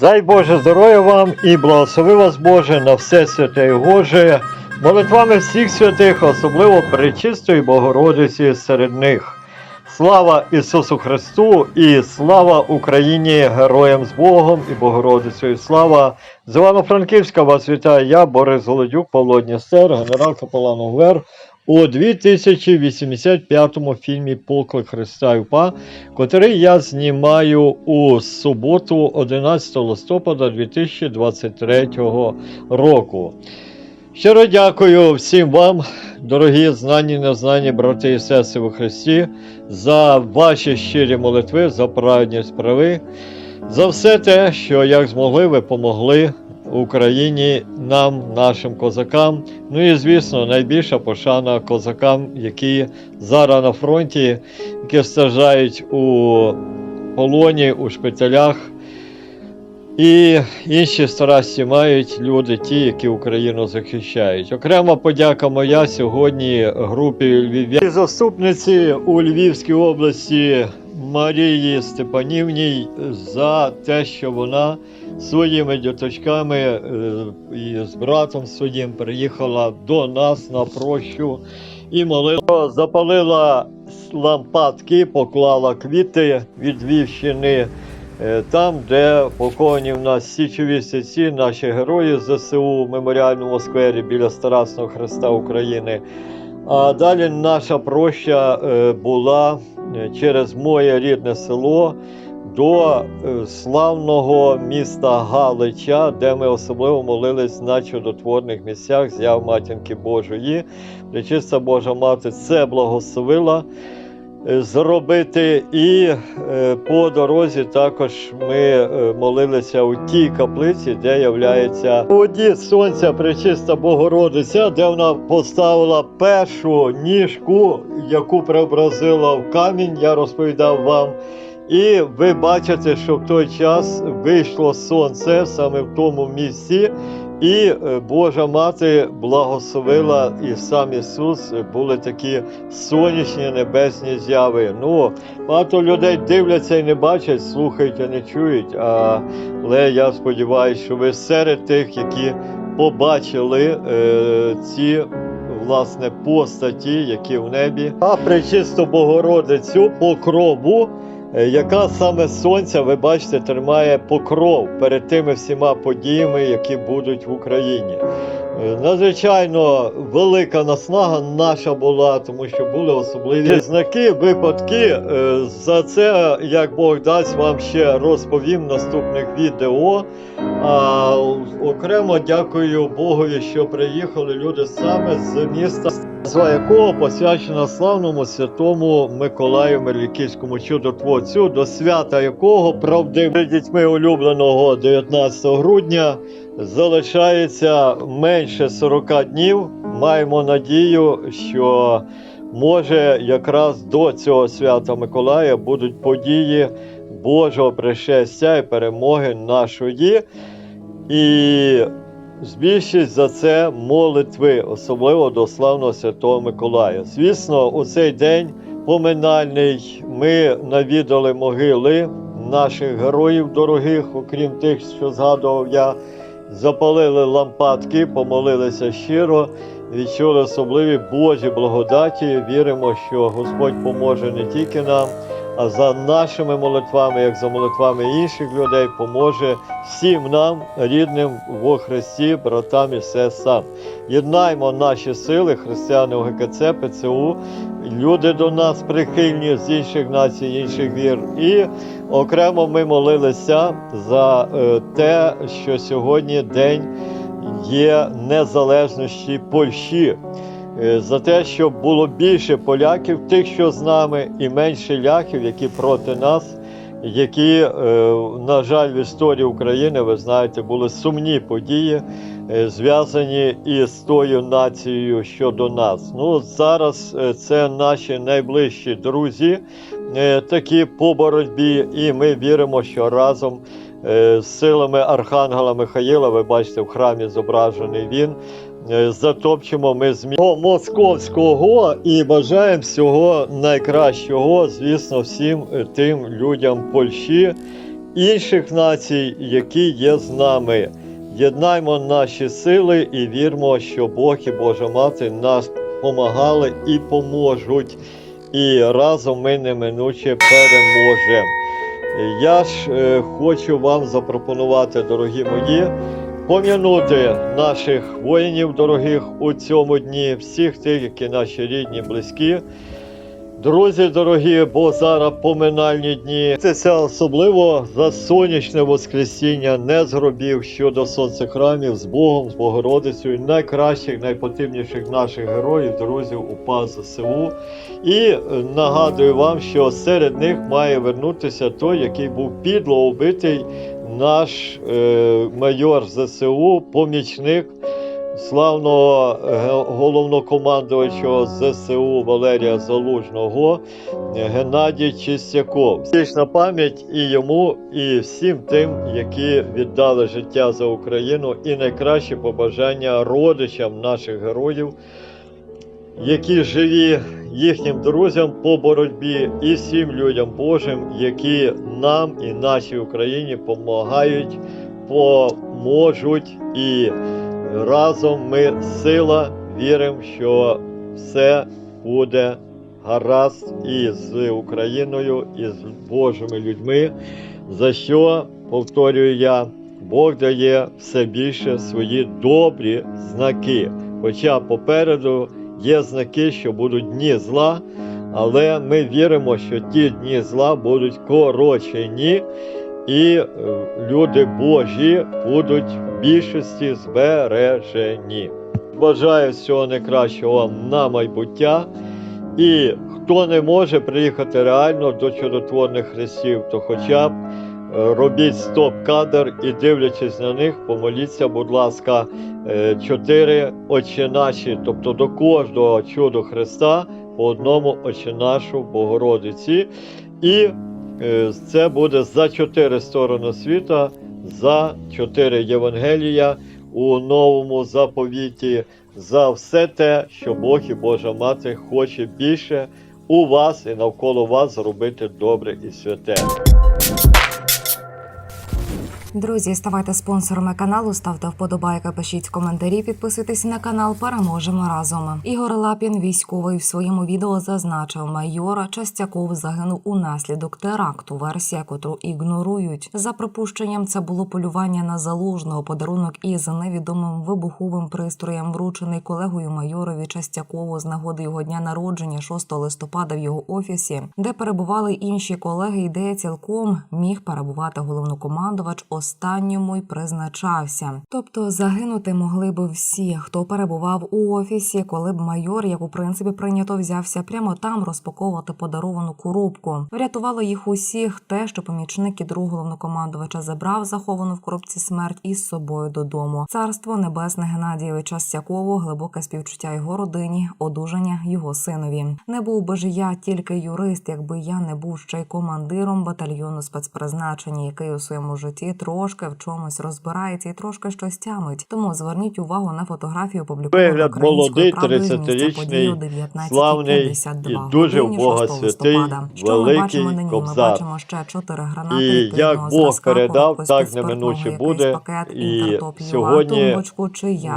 Дай Боже здоров'я вам і благослови вас Боже на все святе і Боже, молитвами всіх святих, особливо Пречистої Богородиці серед них. Слава Ісусу Христу і слава Україні, героям з Богом і Богородицею. Слава з Івано-Франківська вас вітаю я, Борис Голодюк, Павло Дністер, генерал Капелан УВЕР у 2085 фільмі Поклик Христа і УПА, котрий я знімаю у суботу, 11 листопада 2023 року. Щиро дякую всім вам, дорогі знані незнані брати і сестри у Христі, за ваші щирі молитви, за праведність справи, за все те, що як змогли, ви помогли Україні, нам, нашим козакам. Ну і звісно, найбільша пошана козакам, які зараз на фронті, які страждають у полоні, у шпиталях. І інші старості мають люди, ті, які Україну захищають. Окрема подяка моя сьогодні групі Львів'ян. Заступниці у Львівській області Марії Степанівній за те, що вона своїми діточками е, і з братом своїм приїхала до нас на прощу і молила, запалила лампадки, поклала квіти від Львівщини. Е, Там, де поховані в нас січові сільці, наші герої ЗСУ в меморіальному сквері біля Старасного Христа України. А далі наша проща е, була через моє рідне село до е, славного міста Галича, де ми особливо молились на чудотворних місцях з'яв Матінки Божої. Пречиста Божа Мати це благословила е, зробити. І е, по дорозі також ми молилися у тій каплиці, де являється воді сонця Пречиста Богородиця, де вона поставила першу ніжку, яку преобразила в камінь. Я розповідав вам. І ви бачите, що в той час вийшло сонце саме в тому місці, і е, Божа Мати благословила, і сам Ісус е, були такі сонячні небесні зяви. Ну, багато людей дивляться і не бачать, слухають і не чують. Але я сподіваюся, що ви серед тих, які побачили е, ці власне постаті, які в небі, а пречисту Богородицю покрову. Е, яка саме сонця, ви бачите, тримає покров перед тими всіма подіями, які будуть в Україні. Е, Надзвичайно велика наснага наша була, тому що були особливі знаки, випадки. Е, За це, як Бог дасть, вам ще розповім в наступних відео. А окремо дякую Богові, що приїхали люди саме з міста, назва якого посвячена славному святому Миколаю Мерліківському чудотворцю, до свята якого правдивими дітьми улюбленого 19 грудня залишається менше 40 днів. Маємо надію, що може якраз до цього свята Миколая будуть події Божого пришестя і перемоги нашої. І збільшить за це молитви, особливо до славного Святого Миколая. Звісно, у цей день поминальний ми навідали могили наших героїв дорогих, окрім тих, що згадував я, запалили лампадки, помолилися щиро, відчули особливі Божі благодаті. Віримо, що Господь поможе не тільки нам. А за нашими молитвами, як за молитвами інших людей, поможе всім нам, рідним во Христі, братам і сестрам. Єднаймо наші сили, християни ОГКЦ, ПЦУ, люди до нас прихильні з інших націй, інших вір. І окремо ми молилися за е, те, що сьогодні день є незалежності Польщі. Е, За те, щоб було більше поляків, тих, що з нами, і менше ляхів, які проти нас, які, е, на жаль, в історії України, ви знаєте, були сумні події, е, зв'язані із тою нацією щодо нас. Ну, зараз це наші найближчі друзі, такі по боротьбі, і ми віримо, що разом. З силами Архангела Михаїла, ви бачите, в храмі зображений він. Е, Затопчемо ми змі московського і бажаємо всього найкращого, звісно, всім е, тим людям Польщі інших націй, які є з нами. Єднаймо наші сили і вірмо, що Бог і Божа Мати нас помагали і поможуть. І разом ми неминуче переможемо. Я ж е, хочу вам запропонувати, дорогі мої, пом'янути наших воїнів дорогих у цьому дні, всіх тих, які наші рідні, близькі. Друзі дорогі, бо зараз поминальні дні. Це особливо за сонячне воскресіння не з гробів щодо сонцехрамів з Богом, з Богородицею, найкращих, найпотивніших наших героїв, друзів УПА ЗСУ. І нагадую вам, що серед них має вернутися той, який був підло убитий, наш е, майор ЗСУ, помічник славного ге- головнокомандувача ЗСУ Валерія Залужного Геннадій Чистяков. Вічна пам'ять і йому, і всім тим, які віддали життя за Україну, і найкращі побажання родичам наших героїв, які живі їхнім друзям по боротьбі, і всім людям Божим, які нам і нашій Україні допомагають, поможуть і разом ми сила, віримо, що все буде гаразд і з Україною, і з Божими людьми. За що, повторюю я, Бог дає все більше свої добрі знаки. Хоча попереду є знаки, що будуть дні зла, але ми віримо, що ті дні зла будуть корочені, і е, люди Божі будуть в більшості збережені. Бажаю всього найкращого вам на майбуття. І хто не може приїхати реально до чудотворних хрестів, то хоча б робіть стоп-кадр і дивлячись на них, помоліться, будь ласка, е, чотири очі наші, тобто до кожного чуду Христа по одному очі нашу Богородиці. І е, це буде за чотири сторони світа, за чотири Євангелія у новому заповіті, за все те, що Бог і Божа Мати хоче більше у вас і навколо вас зробити добре і святе. Друзі, ставайте спонсорами каналу, ставте вподобайки, пишіть коментарі, підписуйтесь на канал. Переможемо разом. Ігор Лапін, військовий, в своєму відео зазначив, майора Частяков загинув унаслідок теракту. Версія, котру ігнорують. За припущенням, це було полювання на залужного подарунок із невідомим вибуховим пристроєм, вручений колегою майорові Частякову з нагоди його дня народження 6 листопада в його офісі, де перебували інші колеги. Ідея цілком міг перебувати головнокомандувач. Останньому й призначався. Тобто загинути могли би всі, хто перебував у офісі, коли б майор, як у принципі прийнято, взявся прямо там розпаковувати подаровану коробку. Врятувало їх усіх те, що помічник і друг головнокомандувача забрав заховану в коробці смерть із собою додому. Царство небесне Геннадійовича Сякову, глибоке співчуття його родині, одужання його синові. Не був би ж я тільки юрист, якби я не був ще й командиром батальйону спецпризначення, який у своєму житті трошки в чомусь розбирається і трошки щось тямить. Тому зверніть увагу на фотографію опубліковану Вигляд молодий, правдою з 30-річний, події о 19:52 славний і дуже в Бога святий. Що ми бачимо нині? Ми бачимо ще чотири гранати. І як Бог передав, так неминуче буде. І сьогодні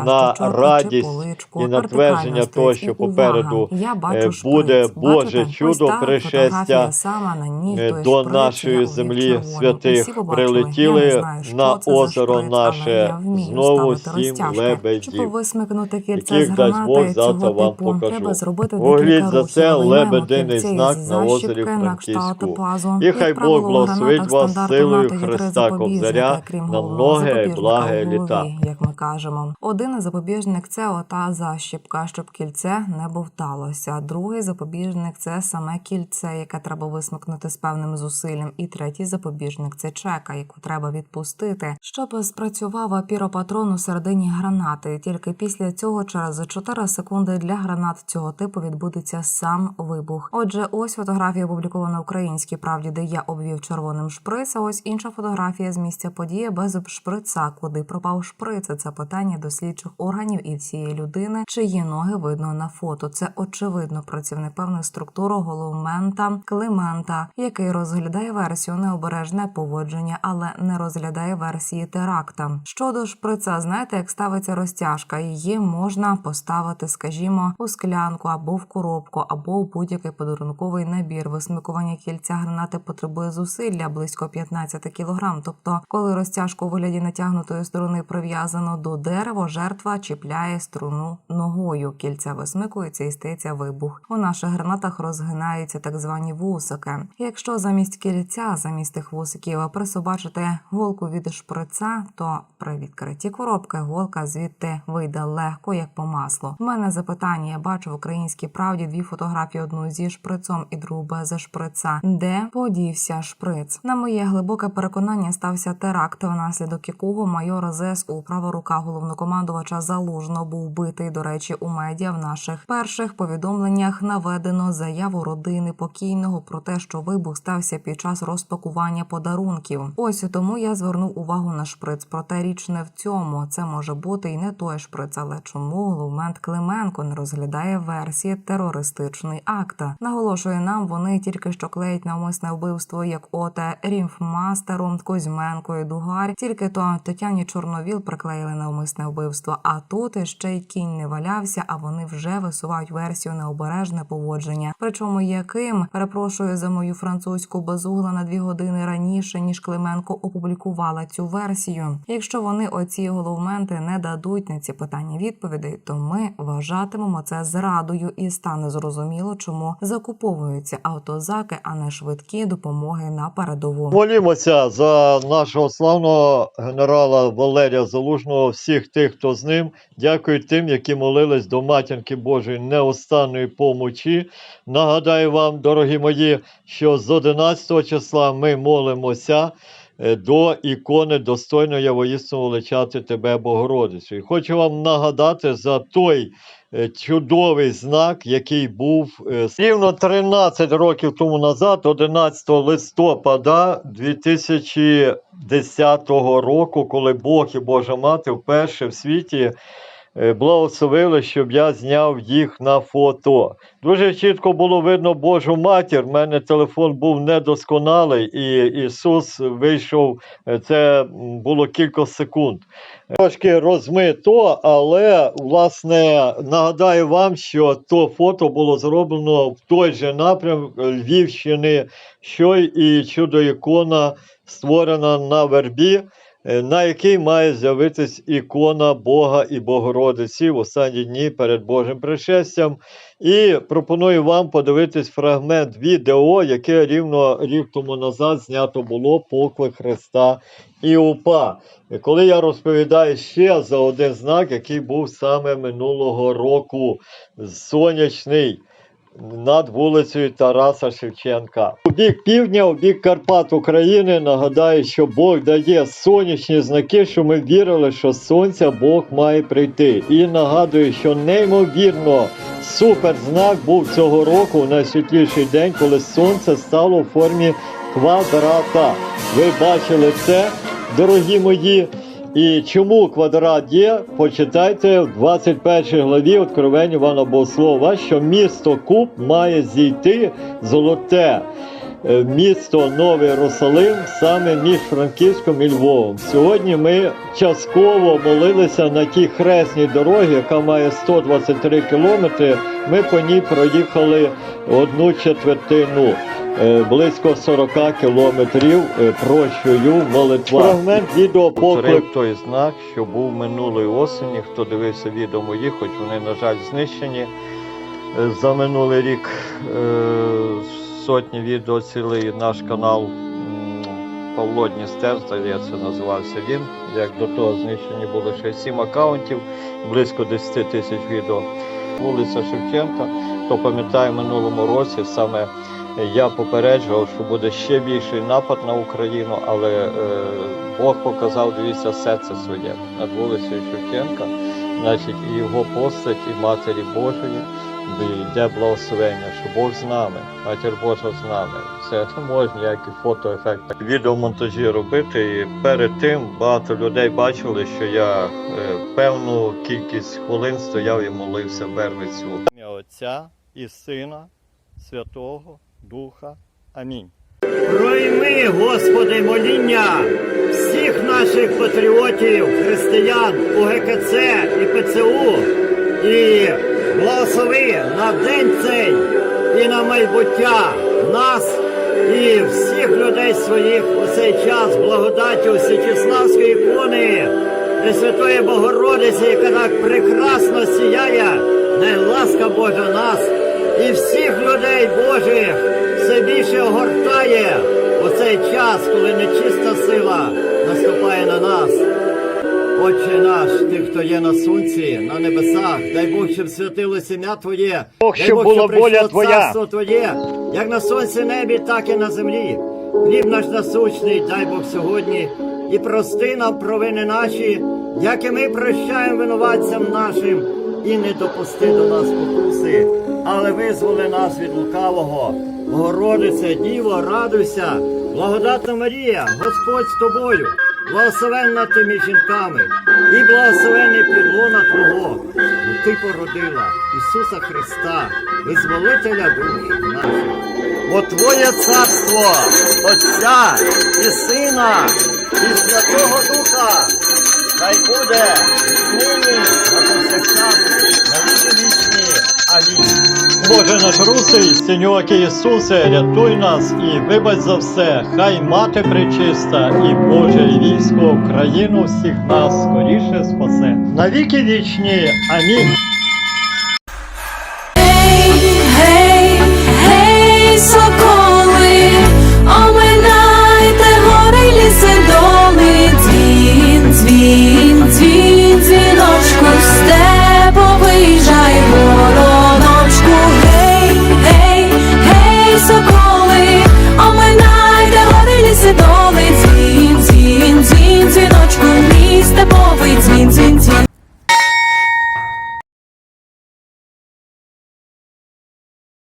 на радість поличку, і на твердження того, що попереду, я е, бачу буде. Боже чудо, пришестя, на ній, е, до нашої землі святих прилетіли Що на це озеро шприц, наше знову сім лебедів, Щоб висмикнути кільце яких з дасть гранати Бог завтра цього вам типу, покажу. треба зробити декілька за це лебединий знак на озері Франківську. І хай Бог благословить вас силою Христа Кобзаря на многе благе літа. як ми кажемо. Один запобіжник це ота защіпка, щоб кільце не бовталося. Другий запобіжник це саме кільце, яке треба висмикнути з певним зусиллям. І третій запобіжник це чека, яку треба відпустити, щоб спрацював піропатрон у середині гранати. Тільки після цього, через 4 секунди для гранат цього типу відбудеться сам вибух. Отже, ось фотографія опублікована в українській правді, де я обвів червоним шприц. А ось інша фотографія з місця події без шприца. Куди пропав шприц? Це питання до слідчих органів і всієї людини, чиї ноги видно на фото. Це очевидно працівник певних структур головмента Климента, який розглядає версію необережне поводження, але не розглядає версії теракта. Щодо шприца, знаєте, як ставиться розтяжка, її можна поставити, скажімо, у склянку або в коробку, або у будь-який подарунковий набір. Висмикування кільця гранати потребує зусилля близько 15 кг. Тобто, коли розтяжку у вигляді натягнутої струни прив'язано до дерева, жертва чіпляє струну ногою. Кільця висмикується і стається вибух. У наших гранатах розгинаються так звані вусики. Якщо замість кільця, замість тих вусиків присобачити голку від шприца, то при відкритті коробки голка звідти вийде легко, як по маслу. У мене запитання. Я бачу в українській правді дві фотографії: одну зі шприцом і другу без шприца. Де подівся шприц? На моє глибоке переконання стався теракт, внаслідок якого майор ЗСУ, права рука головнокомандувача залужно був битий. До речі, у медіа в наших перших повідомленнях наведено заяву родини покійного про те, що вибух стався під час розпакування подарунків. Ось тому я звернув увагу на шприц. Проте річ не в цьому. Це може бути і не той шприц, але чому головмент Клименко не розглядає версії терористичний акт? Наголошує нам, вони тільки що клеять навмисне вбивство, як оте Рімфмастером, Кузьменко і Дугар. Тільки то Тетяні Чорновіл приклеїли навмисне вбивство. А тут ще й кінь не валявся, а вони вже висувають версію необережне поводження. Причому яким перепрошую за мою французьку безугла на дві години раніше ніж Клименко опублікувала цю версію. Якщо вони оці головменти не дадуть на ці питання відповідей, то ми вважатимемо це зрадою і стане зрозуміло, чому закуповуються автозаки, а не швидкі допомоги на передову. Молімося за нашого славного генерала Валерія Залужного, всіх тих, хто з ним. Дякую тим, які молились до матінки Божої неостанної помочі. Нагадаю вам, дорогі мої, що з 11 числа ми молимося. Е, До ікони достойно я воїстину величати тебе, Богородицю. І хочу вам нагадати за той е, чудовий знак, який був е, рівно 13 років тому назад, 11 листопада 2010 року, коли Бог і Божа Мати вперше в світі благословили, щоб я зняв їх на фото. Дуже чітко було видно Божу матір. У мене телефон був недосконалий, і Ісус вийшов. е, Це було кілька секунд. Трошки розмито, але власне нагадаю вам, що то фото було зроблено в той же напрям Львівщини, що і чудо ікона створена на вербі, е, на якій має з'явитись ікона Бога і Богородиці в останні дні перед Божим пришестям. І пропоную вам подивитись фрагмент відео, яке рівно рік тому назад знято було поклик Христа і УПА. Коли я розповідаю ще за один знак, який був саме минулого року, сонячний. Над вулицею Тараса Шевченка. У бік півдня, у бік Карпат України нагадаю, що Бог дає сонячні знаки, що ми вірили, що сонця Бог має прийти. І нагадую, що неймовірно суперзнак був цього року у найсвітліший день, коли сонце стало в формі квадрата. Ви бачили це, дорогі мої. І чому квадрат є, почитайте в 21 главі Откровень Івана Богослова, що місто Куб має зійти золоте е, місто Новий Єрусалим саме між Франківськом і Львовом. Сьогодні ми частково молилися на тій хресній дорогі, яка має 123 кілометри. Ми по ній проїхали одну четвертину. Е, Близько 40 кілометрів е, прощою молитва. Фрагмент відео поклик той знак, що був минулої осені. Хто дивився відео мої, хоч вони, на жаль, знищені е, за минулий рік. Сотні відео цілий наш канал Павло Дністер, здається, називався він. Як до того знищені були ще сім акаунтів, близько 10 тисяч відео. Вулиця Шевченка, хто пам'ятає в минулому році саме Я попереджував, що буде ще більший напад на Україну, але е, Бог показав, дивіться, серце своє над вулицею Шевченка, значить, і його постать, і Матері Божої, де йде благословення, що Бог з нами, Матір Божа з нами. Це не можна ніякі фотоефекти, відеомонтажі робити. І перед тим багато людей бачили, що я е, певну кількість хвилин стояв і молився Бервицю. Отця і Сина, Святого Духа. Амінь. Пройми, Господи, моління всіх наших патріотів, християн, УГКЦ і ПЦУ, і благослови на день цей і на майбуття нас і всіх людей своїх у цей час благодаттю Січеславської ікони, Пресвятої Богородиці, яка так прекрасно сіяє, най ласка Божа нас і всіх людей Божих все більше огортає у цей час, коли нечиста сила наступає на нас. Отче наш, ти, хто є на сонці, на небесах, дай Бог, щоб святилося ім'я Твоє, Бог, дай Бог, прийшло воля Твоя. царство Твоє, як на сонці небі, так і на землі. Хліб наш насущний, дай Бог сьогодні, і прости нам провини наші, як і ми прощаємо винуватцям нашим, і не допусти до нас покуси, але визволи нас від лукавого. Богородице, Діво, радуйся, благодатна Марія, Господь з тобою, благословенна ти між жінками, і благословений підлона Твого, бо ти породила Ісуса Христа, визволителя душ наших. Бо Твоє царство, Отця і Сина, і Святого Духа, хай буде нині на повсякчас, на віки вічні. Амінь. Боже наш русий, Синьоки Ісусе, рятуй нас і вибач за все, хай мати пречиста, і Боже і військо Україну всіх нас скоріше спасе. Навіки вічні. Амінь.